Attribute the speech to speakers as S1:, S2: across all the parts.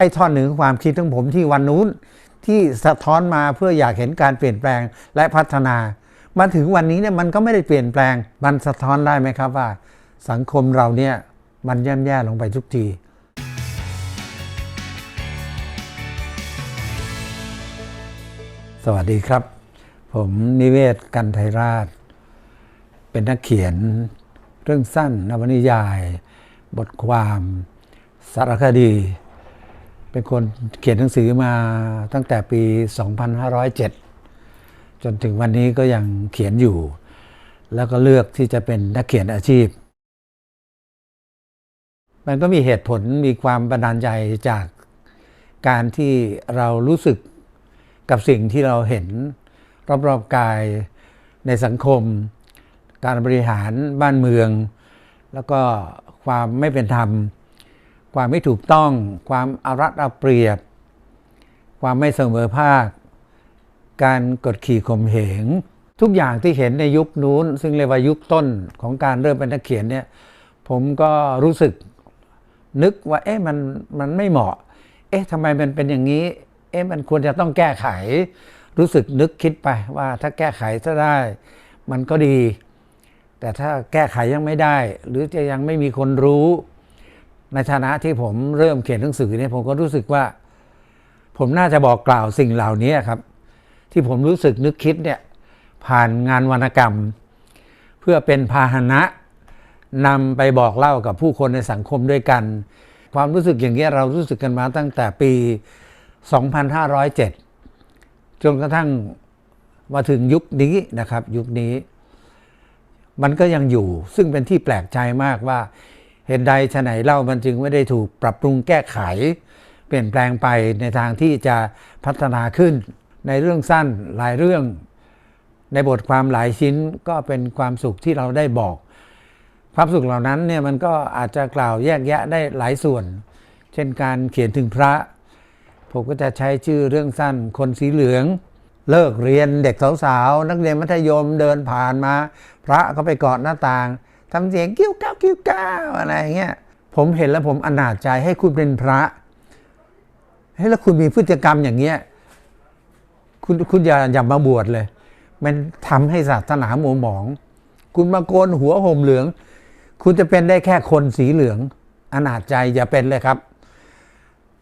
S1: ไอ้ท่อนหนึ่งความคิดของผมที่วันนู้นที่สะท้อนมาเพื่ออยากเห็นการเปลี่ยนแปลงและพัฒนามาถึงวันนี้เนี่ยมันก็ไม่ได้เปลี่ยนแปลง มันสะท้อนได้ไหมครับว่า สังคมเราเนี่ยมันย่ำแย่ลงไปทุกทีสวัสดีครับ ผมนิเวศกันไทยราช เป็นนักเขียนเรื่องสั้นนวนิยาย บทความ สารคดี เป็นคนเขียนหนังสือมาตั้งแต่ปี 2507 จนถึงวันนี้ก็ยังเขียนอยู่ แล้วก็เลือกที่จะเป็นนักเขียนอาชีพ มันก็มีเหตุผลมีความบันดาลใจจากการที่เรารู้สึกกับสิ่งที่เราเห็นรอบๆกายในสังคม การบริหารบ้านเมือง แล้วก็ความไม่เป็นธรรม ความไม่ถูกต้อง ความอารัดเอาเปรียบ ความไม่เสมอภาค การกดขี่ข่มเหง ทุกอย่างที่เห็นในยุคนู้น ซึ่งเรียกว่ายุคต้นของการเริ่มเป็นนักเขียนเนี่ยผมก็รู้สึกนึกว่าเอ๊ะมันมันไม่เหมาะ เอ๊ะทำไมมันเป็นอย่างนี้ เอ๊ะมันควรจะต้องแก้ไข รู้สึกนึกคิดไปว่าถ้าแก้ไขซะได้ มันก็ดี แต่ถ้าแก้ไขยังไม่ได้ หรือจะยังไม่มีคนรู้ ในฐานะที่ผมเริ่มเขียนหนังสือเนี่ยผมก็รู้สึกว่า ผมน่าจะบอกกล่าวสิ่งเหล่านี้ครับ ที่ผมรู้สึกนึกคิดเนี่ยผ่านงานวรรณกรรม เพื่อเป็นพาหนะนำไปบอกเล่ากับผู้คนในสังคมด้วยกัน ความรู้สึกอย่างนี้ยเรารู้สึกกันมาตั้งแต่ปี 2507 จนกระทั่งมาถึงยุคนี้นะครับ ยุคนี้ มันก็ยังอยู่ซึ่งเป็นที่แปลกใจมากว่า เหตุใดฉะไหนเล่ามันจึงไม่ได้ถูกปรับปรุงแก้ไข เปลี่ยนแปลงไปในทางที่จะพัฒนาขึ้น ในเรื่องสั้นหลายเรื่อง ในบทความหลายชิ้นก็เป็นความสุขที่เราได้บอก ความสุขเหล่านั้นเนี่ยมันก็อาจจะกล่าวแยกแยะได้หลายส่วน เช่นการเขียนถึงพระ ผมก็จะใช้ชื่อเรื่องสั้นคนสีเหลืองเลิกเรียนเด็กสาวๆนักเรียนมัธยมเดินผ่านมา พระก็ไปกอดหน้าต่างทำเสียงกิ้วก้าวกิ้ วก้าวอะไรอย่างเงี้ยผมเห็นแล้วผมอนาจใจให้คุณเป็นพระเฮ้แล้วคุณมีพฤติกรรมอย่างเงี้ยคุณคุณอย่าอย่ามาบวชเลย มันทำให้ศาสนาหมัวหมอง คุณมาโกนหัวห่มเหลือง คุณจะเป็นได้แค่คนสีเหลือง อนาจใจอย่าเป็นเลยครับ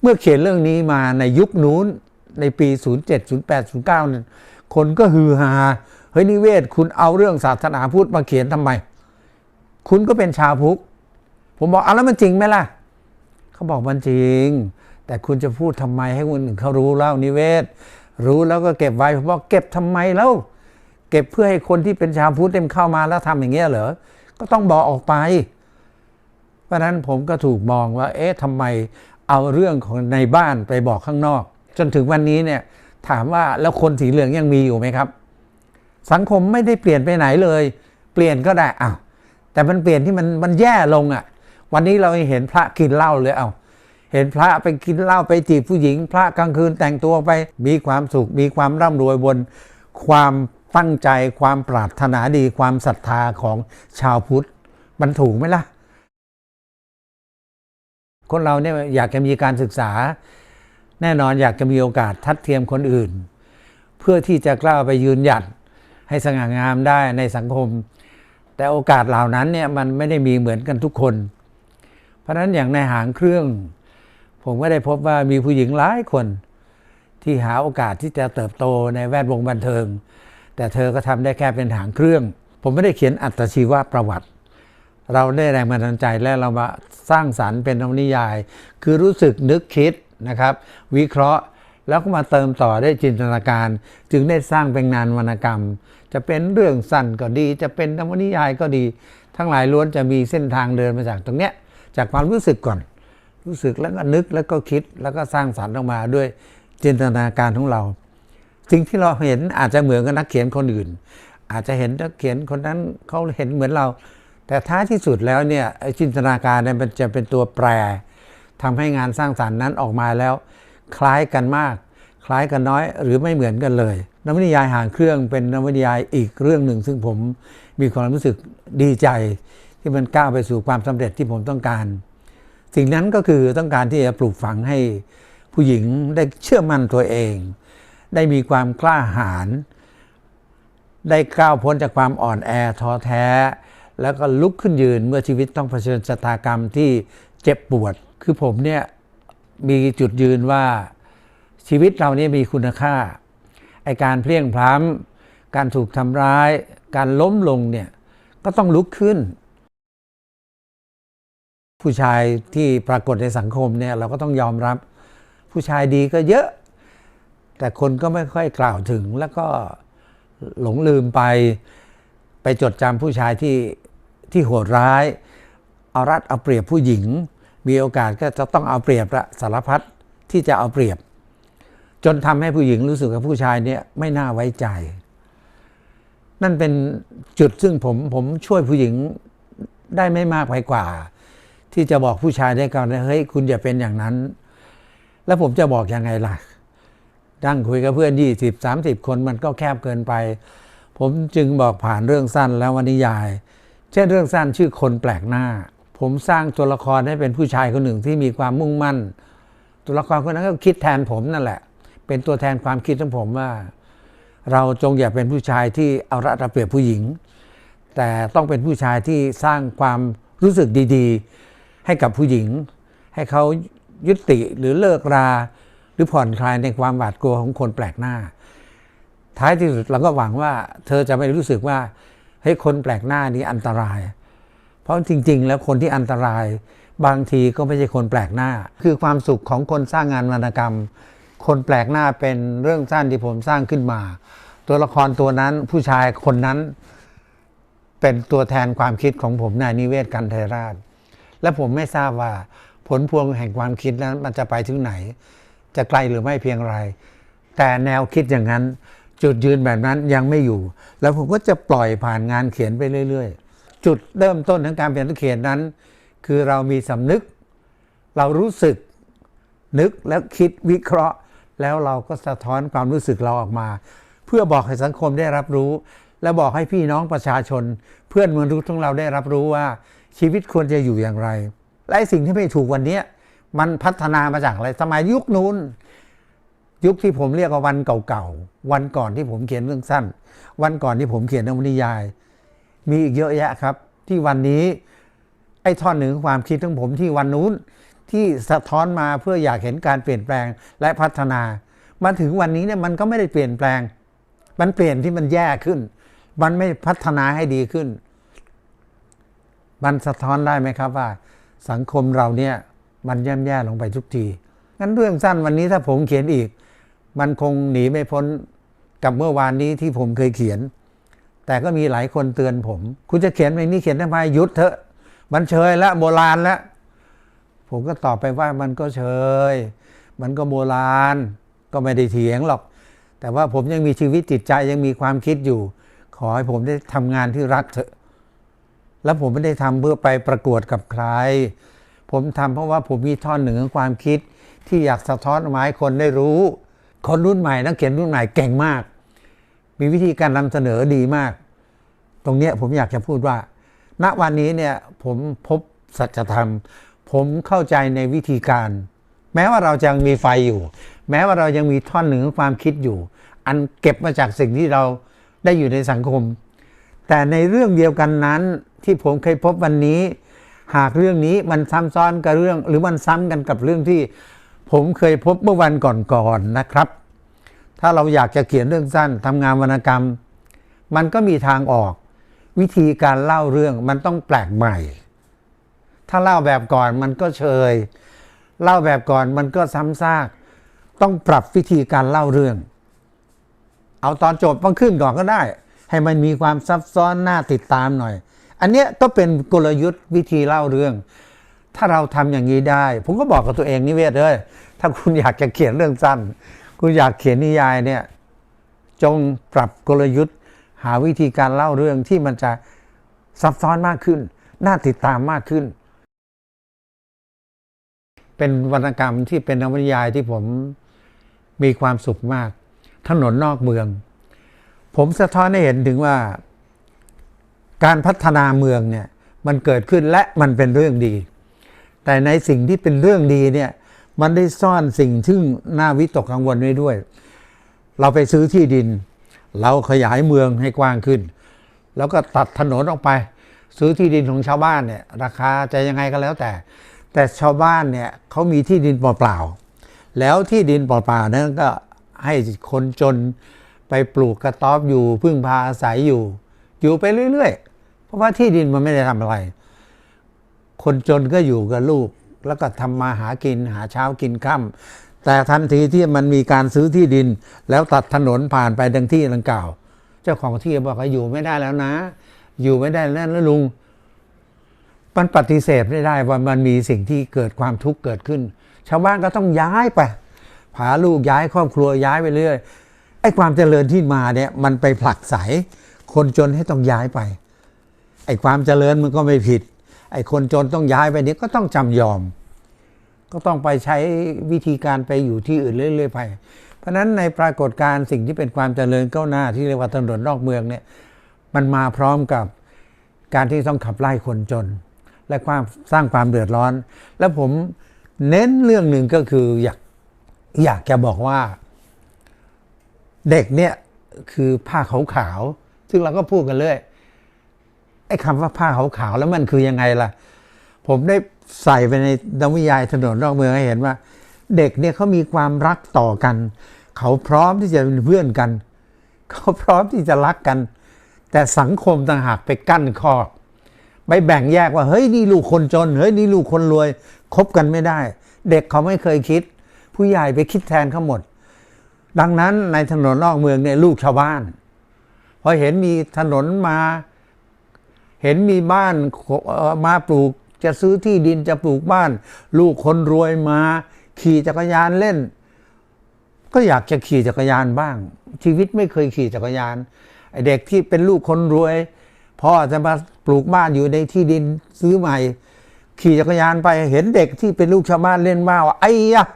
S1: เมื่อเขียนเรื่องนี้มาในยุคนู้นในปี 07 08 09เนี่ยคนก็ฮือฮาเฮ้ยนิเวศ คุณเอาเรื่องศาสนาพุทธมาเขียนทำไม คุณก็เป็นชาวพุทธผมบอกเอาแล้วมันจริงไหมล่ะ เขาบอกมันจริง แต่คุณจะพูดทำไมให้คนอื่นเขารู้เล่านิเวศ รู้แล้วก็เก็บไว้ผมบอกเก็บทำไมแล้ว เก็บเพื่อให้คนที่เป็นชาวพุทธเต็มเข้ามาแล้วทำอย่างเงี้ยเหรอก็ต้องบอกออกไป เพราะฉะนั้นผมก็ถูกมองว่า เอ๊ะทำไมเอาเรื่องของในบ้านไปบอกข้างนอก จนถึงวันนี้เนี่ยถามว่าแล้วคนสีเหลืองยังมีอยู่ไหมครับ สังคมไม่ได้เปลี่ยนไปไหนเลย เปลี่ยนก็ได้อ้าว แต่มันเปลี่ยนที่มันมันแย่ลงอะ่ะ วันนี้เราเห็นพระกินเหล้าเลยเอา้าเห็นพระไปกินเหล้าไปจีบผู้หญิง พระกลางคืนแต่งตัวไปมีความสุขมีความร่ำรวยบนความตั้งใจความปรารถนาดีความศรัทธาของชาวพุทธมันถูกไหมล่ะ คนเราเนี่ยอยากจะมีการศึกษา แน่นอนอยากจะมีโอกาสทัดเทียมคนอื่น เพื่อที่จะกล้าไปยืนหยัดให้สง่างามได้ในสังคม แต่โอกาสเหล่านั้นเนี่ยมันไม่ได้มีเหมือนกันทุกคน เพราะฉะนั้นอย่างในหางเครื่อง ผมก็ได้พบว่ามีผู้หญิงหลายคน ที่หาโอกาสที่จะเติบโตในแวดวงบันเทิง แต่เธอก็ทำได้แค่เป็นหางเครื่อง ผมไม่ได้เขียนอัตชีวประวัติ เราได้แรงบันดาลใจและเรามาสร้างสารรค์เป็นนวนิยาย คือรู้สึกนึกคิดนะครับ วิเคราะห์แล้วก็มาเติมต่อด้วยจินตนาการ จึงได้สร้างเป็นงานวรรณกรรม จะเป็นเรื่องสั้นก็ดี จะเป็นนวนิยายก็ดี ทั้งหลายล้วนจะมีเส้นทางเดินมาจากตรงเนี้ยจากความรู้สึกก่อน รู้สึกแล้วก็นึกแล้วก็คิดแล้วก็สร้างสรรค์ออกมาด้วยจินตนาการของเรา สิ่งที่เราเห็นอาจจะเหมือนกับนักเขียนคนอื่น อาจจะเห็นนักเขียนคนนั้นเขาเห็นเหมือนเรา แต่ท้ายที่สุดแล้วเนี่ยจินตนาการเนี่ยมันจะเป็นตัวแปรทำให้งานสร้างสรรค์นั้นออกมาแล้ว คล้ายกันมาก คล้ายกันน้อยหรือไม่เหมือนกันเลย นวนิยายห่างเครื่องเป็นนวนิยายอีกเรื่องหนึ่ง ซึ่งผมมีความรู้สึกดีใจ ที่มันก้าวไปสู่ความสำเร็จที่ผมต้องการ สิ่งนั้นก็คือต้องการที่จะปลูกฝังให้ผู้หญิงได้เชื่อมั่นตัวเอง ได้มีความกล้าหาญได้ก้าวพ้นจากความอ่อนแอท้อแท้ แล้วก็ลุกขึ้นยืนเมื่อชีวิตต้องเผชิญชะตากรรมที่เจ็บปวด คือผมเนี่ยมีจุดยืนว่าชีวิตเราเนี่ยมีคุณค่า ไอการเพลียงพล้ำการถูกทำร้าย การล้มลงเนี่ยก็ต้องลุกขึ้น ผู้ชายที่ปรากฏในสังคมเนี่ยเราก็ต้องยอมรับ ผู้ชายดีก็เยอะ แต่คนก็ไม่ค่อยกล่าวถึงแล้วก็หลงลืมไป ไปจดจำผู้ชายที่ที่โหดร้าย เอารัดเอาเปรียบผู้หญิง มีโอกาสก็จะต้องเอาเปรียบละสารพัดที่จะเอาเปรียบ จนทำให้ผู้หญิงรู้สึกว่าผู้ชายเนี่ยไม่น่าไว้ใจ นั่นเป็นจุดซึ่งผมผมช่วยผู้หญิงได้ไม่มากไปกว่า ที่จะบอกผู้ชายได้ก่อนว่าเฮ้ยคุณอย่าเป็นอย่างนั้น แล้วผมจะบอกยังไงล่ะดั้งคุยกับเพื่อนยี่สิบสามสิบคนมันก็แคบเกินไป ผมจึงบอกผ่านเรื่องสั้นแล้ววนิยาย เช่นเรื่องสั้นชื่อคนแปลกหน้า ผมสร้างตัวละครให้เป็นผู้ชายคนหนึ่งที่มีความมุ่งมั่น ตัวละครคนนั้นก็คิดแทนผมนั่นแหละ เป็นตัวแทนความคิดของผมว่า เราจงอย่าเป็นผู้ชายที่เอารัดเอาเปรียบผู้หญิง แต่ต้องเป็นผู้ชายที่สร้างความรู้สึกดีๆ ให้กับผู้หญิง ให้เขายุติหรือเลิกรา หรือผ่อนคลายในความหวาดกลัวของคนแปลกหน้า ท้ายที่สุดเราก็หวังว่า เธอจะไม่รู้สึกว่าเฮ้ยคนแปลกหน้านี้อันตราย เพราะจริง ๆ แล้วคนที่อันตรายบางทีก็ไม่ใช่คนแปลกหน้า คือความสุขของคนสร้างงานวรรณกรรม คนแปลกหน้าเป็นเรื่องสั้นที่ผมสร้างขึ้นมา ตัวละครตัวนั้นผู้ชายคนนั้น เป็นตัวแทนความคิดของผมนายนิเวศกันเทราช และผมไม่ทราบว่าผลพวงแห่งความคิดนั้นมันจะไปถึงไหน จะไกลหรือไม่เพียงไร แต่แนวคิดอย่างนั้น จุดยืนแบบนั้นยังไม่อยู่ แล้วผมก็จะปล่อยผ่านงานเขียนไปเรื่อย ๆ จุดเริ่มต้นของการเป็นนักเขียนนั้น คือเรามีสำนึก เรารู้สึกนึกแล้วคิดวิเคราะห์ แล้วเราก็สะท้อนความรู้สึกเราออกมา เพื่อบอกให้สังคมได้รับรู้ และบอกให้พี่น้องประชาชน เพื่อนมนุษย์ของเราได้รับรู้ว่า ชีวิตควรจะอยู่อย่างไร และสิ่งที่ไม่ถูกวันนี้มันพัฒนามาจากอะไรสมัยยุคนู้นยุคที่ผมเรียกว่าวันเก่าๆ วันก่อนที่ผมเขียนเรื่องสั้น วันก่อนที่ผมเขียนนวนิยาย มีอีกเยอะแยะครับ ที่วันนี้ไอ้ท่อนหนึ่งของความคิดของผมที่วันนู้น ที่สะท้อนมาเพื่ออยากเห็นการเปลี่ยนแปลงและพัฒนา มาถึงวันนี้เนี่ยมันก็ไม่ได้เปลี่ยนแปลง มันเปลี่ยนที่มันแย่ขึ้น มันไม่พัฒนาให้ดีขึ้น มันสะท้อนได้ไหมครับว่า สังคมเราเนี่ยมันย่ำแย่ลงไปทุกทีงั้นเรื่องสั้นวันนี้ถ้าผมเขียนอีก มันคงหนีไม่พ้นกับเมื่อวานนี้ที่ผมเคยเขียน แต่ก็มีหลายคนเตือนผม คุณจะเขียนไปนี้เขียนทำไมหยุดเถอะ มันเชยแล้วโบราณแล้ว ผมก็ตอบไปว่ามันก็เชย มันก็โบราณ ก็ไม่ได้เถียงหรอก แต่ว่าผมยังมีชีวิตจิตใจยังมีความคิดอยู่ ขอให้ผมได้ทำงานที่รักเถอะ แล้วผมไม่ได้ทำเพื่อไปประกวดกับใคร ผมทำเพราะว่าผมมีท่อนหนึ่งของความคิด ที่อยากสะท้อนออกมาให้คนได้รู้ คนรุ่นใหม่นักเขียนรุ่นใหม่เก่งมาก มีวิธีการนำเสนอดีมาก ตรงนี้ผมอยากจะพูดว่า ณวันนี้เนี่ยผมพบสัจธรรม ผมเข้าใจในวิธีการ แม้ว่าเราจะยังมีไฟอยู่ แม้ว่าเรายังมีท่อนหนึ่งของความคิดอยู่ อันเก็บมาจากสิ่งที่เราได้อยู่ในสังคม แต่ในเรื่องเดียวกันนั้นที่ผมเคยพบวันนี้ หากเรื่องนี้มันซ้ำซ้อนกับเรื่อง หรือมันซ้ำกันกับเรื่องที่ ผมเคยพบเมื่อวันก่อนๆนะครับ ถ้าเราอยากจะเขียนเรื่องสั้นทำงานวรรณกรรม มันก็มีทางออก วิธีการเล่าเรื่องมันต้องแปลกใหม่ ถ้าเล่าแบบก่อนมันก็เชย เล่าแบบก่อนมันก็ซ้ำซาก ต้องปรับวิธีการเล่าเรื่อง เอาตอนจบต้องขึ้นก่อนก็ได้ ให้มันมีความซับซ้อนน่าติดตามหน่อย อันเนี้ยก็เป็นกลยุทธ์วิธีเล่าเรื่อง ถ้าเราทำอย่างนี้ได้ ผมก็บอกกับตัวเองนิเวศเลยถ้าคุณอยากจะเขียนเรื่องสั้น คุณอยากเขียนนิยายเนี่ยจงปรับกลยุทธ์ หาวิธีการเล่าเรื่องที่มันจะซับซ้อนมากขึ้น น่าติดตามมากขึ้น เป็นวรรณกรรมที่เป็นนวนิยายที่ผมมีความสุขมาก ถนนนอกเมือง ผมสะท้อนให้เห็นถึงว่า การพัฒนาเมืองเนี่ยมันเกิดขึ้นและมันเป็นเรื่องดี แต่ในสิ่งที่เป็นเรื่องดีเนี่ยมันได้ซ่อนสิ่งที่น่าวิตกกังวลไว้ด้วย เราไปซื้อที่ดิน เราขยายเมืองให้กว้างขึ้น แล้วก็ตัดถนนออกไป ซื้อที่ดินของชาวบ้านเนี่ยราคาจะยังไงก็แล้วแต่ แต่ชาวบ้านเนี่ยเขามีที่ดินเปล่าๆแล้วที่ดินเปล่าๆนั้นก็ให้คนจนไปปลูกกระต๊อบอยู่พึ่งพาอาศัยอยู่ อยู่ไปเรื่อยๆ เพราะว่าที่ดินมันไม่ได้ทำอะไร คนจนก็อยู่กับลูก แล้วก็ทำมาหากินหาเช้ากินค่ำแต่ทันทีที่มันมีการซื้อที่ดิน แล้วตัดถนนผ่านไปดังที่ดังกล่าว เจ้าของที่บอกว่าอยู่ไม่ได้แล้วนะ อยู่ไม่ได้แล้วนะลุง มันปฏิเสธไม่ได้ว่ามันมีสิ่งที่เกิดความทุกข์เกิดขึ้น ชาวบ้านก็ต้องย้ายไปพาลูกย้ายครอบครัวย้ายไปเรื่อยไอ้ความเจริญที่มาเนี่ยมันไปผลักไสคนจนให้ต้องย้ายไป ไอ้ความเจริญมันก็ไม่ผิด ไอ้คนจนต้องย้ายไปนี้ก็ต้องจำยอม ก็ต้องไปใช้วิธีการไปอยู่ที่อื่นเรื่อยๆไป เพราะฉะนั้นในปรากฏการณ์สิ่งที่เป็นความเจริญก้าวหน้าที่เรียกว่าถนนนอกเมืองเนี่ยมันมาพร้อมกับการที่ต้องขับไล่คนจน และความสร้างความเดือดร้อน แล้วผมเน้นเรื่องหนึ่งก็คืออยากอยากจะบอกว่า เด็กเนี่ยคือผ้าขาวๆซึ่งเราก็พูดกันเรื่อยไอ้คำว่าผ้าขาวๆแล้วมันคือยังไงล่ะ ผมได้ใส่ไปในนวิยายถนนนอกเมืองให้เห็นว่า เด็กเนี่ยเขามีความรักต่อกัน เขาพร้อมที่จะเป็นเพื่อนกัน เขาพร้อมที่จะรักกัน แต่สังคมต่างหากไปกั้นคอ ไปแบ่งแยกว่าเฮ้ยนี่ลูกคนจน เฮ้ยนี่ลูกคนรวยคบกันไม่ได้ เด็กเขาไม่เคยคิด ผู้ใหญ่ไปคิดแทนเขาหมด ดังนั้นในถนนนอกเมืองเนี่ยลูกชาวบ้านพอเห็นมีถนนมา เห็นมีบ้านมาปลูกจะซื้อที่ดินจะปลูกบ้าน ลูกคนรวยมา ขี่จักรยานเล่น ก็อยากจะขี่จักรยานบ้าง ชีวิตไม่เคยขี่จักรยานไอเด็กที่เป็นลูกคนรวย พ่อจะมาปลูกบ้านอยู่ในที่ดินซื้อใหม่ ขี่จักรยานไปเห็นเด็กที่เป็นลูกชาวบ้านเล่นว่าวไอ้ยะ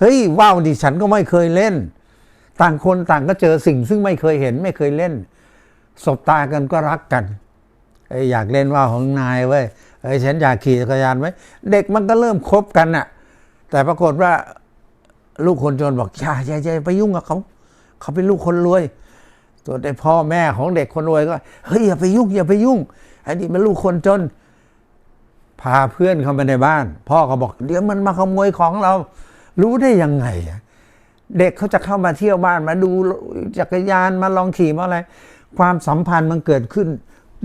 S1: เฮ้ยว่าวดิฉันก็ไม่เคยเล่น ต่างคนต่างก็เจอสิ่งซึ่งไม่เคยเห็นไม่เคยเล่น สบตากันก็รักกันเอ้อยากเล่นว่าวของนายเว้ยเอ้ฉันอยากขี่จักรยานไว้เด็กมันก็เริ่มคบกันน่ะ แต่ปรากฏว่าลูกคนจนบอกอย่าอย่าอย่าไปยุ่งกับเขา เขาเป็นลูกคนรวย ส่วนไอ้พ่อแม่ของเด็กคนรวยก็เฮ้ยอย่าไปยุ่งอย่าไปยุ่งไอ้นี่เป็นลูกคนจน พาเพื่อนเข้ามาในบ้าน พ่อก็บอกเดี๋ยวมันมาขโมยของเรา รู้ได้ยังไงเด็กเขาจะเข้ามาเที่ยวบ้านมาดูจักรยานมาลองขี่มาอะไร ความสัมพันธ์มันเกิดขึ้น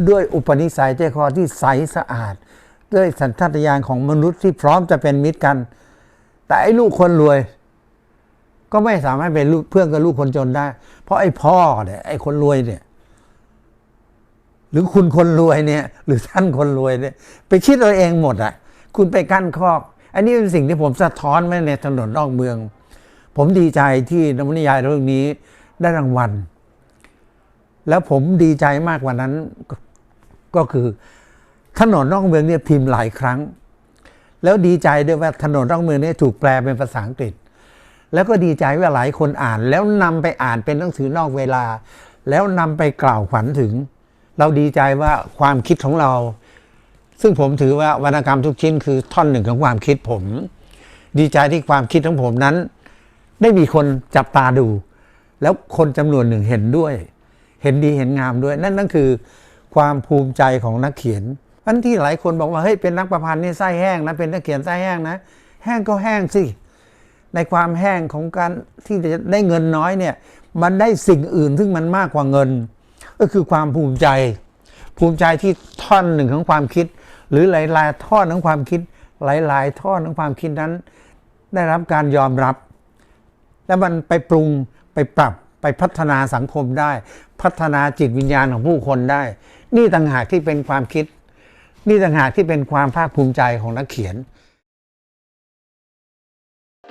S1: ด้วยอุปนิสัยใจคอที่ใสสะอาด ด้วยสัญชาตญาณของมนุษย์ที่พร้อมจะเป็นมิตรกัน แต่ไอ้ลูกคนรวย ก็ไม่สามารถเป็นเพื่อนกับลูกคนจนได้ เพราะไอ้พ่อเนี่ยไอ้คนรวยเนี่ย หรือคุณคนรวยเนี่ย หรือท่านคนรวยเนี่ย ไปคิดเอาเองหมดอะ คุณไปกั้นคอก อันนี้เป็นสิ่งที่ผมสะท้อนไว้ในถนนนอกเมือง ผมดีใจที่นวนิยายเรื่องนี้ได้รางวัล แล้วผมดีใจมากกว่านั้นก็คือถนนนอกเมืองเนี่ยพิมพ์หลายครั้ง แล้วดีใจด้วยว่าถนนนอกเมืองเนี่ยถูกแปลเป็นภาษาอังกฤษ แล้วก็ดีใจว่าหลายคนอ่านแล้วนำไปอ่านเป็นหนังสือนอกเวลา แล้วนำไปกล่าวขวัญถึง เราดีใจว่าความคิดของเรา ซึ่งผมถือว่าวรรณกรรมทุกชิ้นคือท่อนหนึ่งของความคิดผม ดีใจที่ความคิดของผมนั้น ได้มีคนจับตาดู แล้วคนจำนวนหนึ่งเห็นด้วย เห็นดีเห็นงามด้วย นั่นนั่นคือ ความภูมิใจของนักเขียนอันที่หลายคนบอกว่าเฮ้ยเป็นนักประพันธ์นี่ไส้แห้งนะเป็นนักเขียนไส้แห้งนะ แห้งก็แห้งสิ ในความแห้งของการที่จะได้เงินน้อยเนี่ยมันได้สิ่งอื่นซึ่งมันมากกว่าเงิน ก็คือความภูมิใจ ภูมิใจที่ท่อนหนึ่งของความคิด หรือหลายๆท่อนของความคิด หลาย ๆท่อนของความคิดนั้น ได้รับการยอมรับ แล้วมันไปปรุงไปปรับไปพัฒนาสังคมได้ พัฒนาจิตวิญญาณของผู้คนได้ นี่ต่างหากที่เป็นความคิด นี่ต่างหากที่เป็นความภาคภูมิใจของนักเขียน